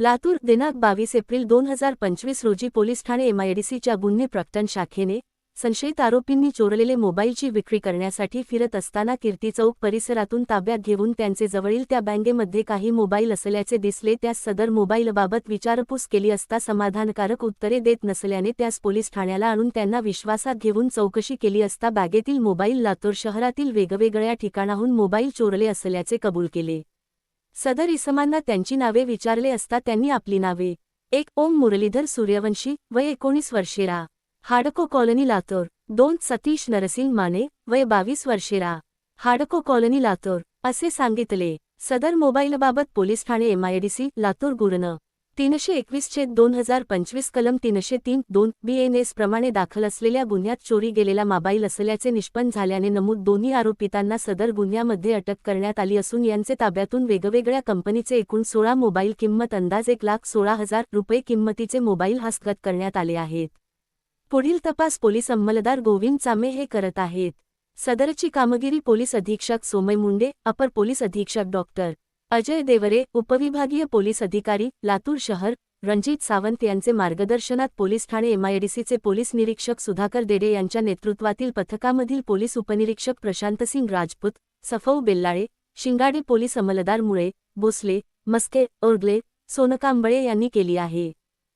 लातूर दिनांक बावीस एप्रिल दोन हजार पंचवीस रोजी पोलीस ठाणे एमआयडीसीच्या गुन्हे प्रकटन शाखेने संशयित आरोपींनी चोरलेले मोबाईलची विक्री करण्यासाठी फिरत असताना कीर्ती चौक परिसरातून ताब्यात घेऊन त्यांचे जवळील त्या बँकेमध्ये काही मोबाईल असल्याचे दिसले. त्यास सदर मोबाईलबाबत विचारपूस केली असता समाधानकारक उत्तरे देत नसल्याने त्यास पोलीस ठाण्याला आणून त्यांना विश्वासात घेऊन चौकशी केली असता बॅगेतील मोबाईल लातूर शहरातील वेगवेगळ्या ठिकाणाहून मोबाईल चोरले असल्याचे कबूल केले. सदर इसमांना त्यांची नावे विचारले असता त्यांनी आपली नावे एक ओम मुरलीधर सूर्यवंशी वय एकोणीस वर्षेरा हाडको कॉलनी लातूर दोन सतीश नरसिंग माने वय बावीस वर्षेरा हाडको कॉलनी लातूर असे सांगितले. सदर मोबाईलबाबत पोलीस ठाणे एमआयडीसी लातूर गुरनं. तीनशे एकवीस छेद दोन हजार पंचवीस कलम तीनशे तीन दोन बीएनएस प्रमाणे दाखल असलेल्या गुन्ह्यात चोरी गेलेला मोबाईल असल्याचे निष्पन्न झाल्याने नमूद दोन्ही आरोपितांना सदर गुन्ह्यामध्ये अटक करण्यात आली असून यांचे ताब्यातून वेगवेगळ्या कंपनीचे एकूण सोळा मोबाईल किंमत अंदाज एक लाख सोळा हजार रुपये किंमतीचे मोबाईल हस्तगत करण्यात आले आहेत. पुढील तपास पोलीस अंमलदार गोविंद चामे हे करत आहेत. सदरची कामगिरी पोलीस अधीक्षक सोमय मुंडे अपर पोलीस अधीक्षक डॉक्टर अजय देवरे उपविभागीय पोलीस अधिकारी लातूर शहर रणजित सावंत यांचे मार्गदर्शनात पोलीस ठाणे एमआयडीसीचे पोलीस निरीक्षक सुधाकर देडे यांच्या नेतृत्वातील पथकामधील पोलीस उपनिरीक्षक प्रशांतसिंग राजपूत सफौ बेल्लाळे शिंगाडे पोलीस अंमलदार मुळे भोसले मस्के ओरगले सोनकांबळे यांनी केली आहे.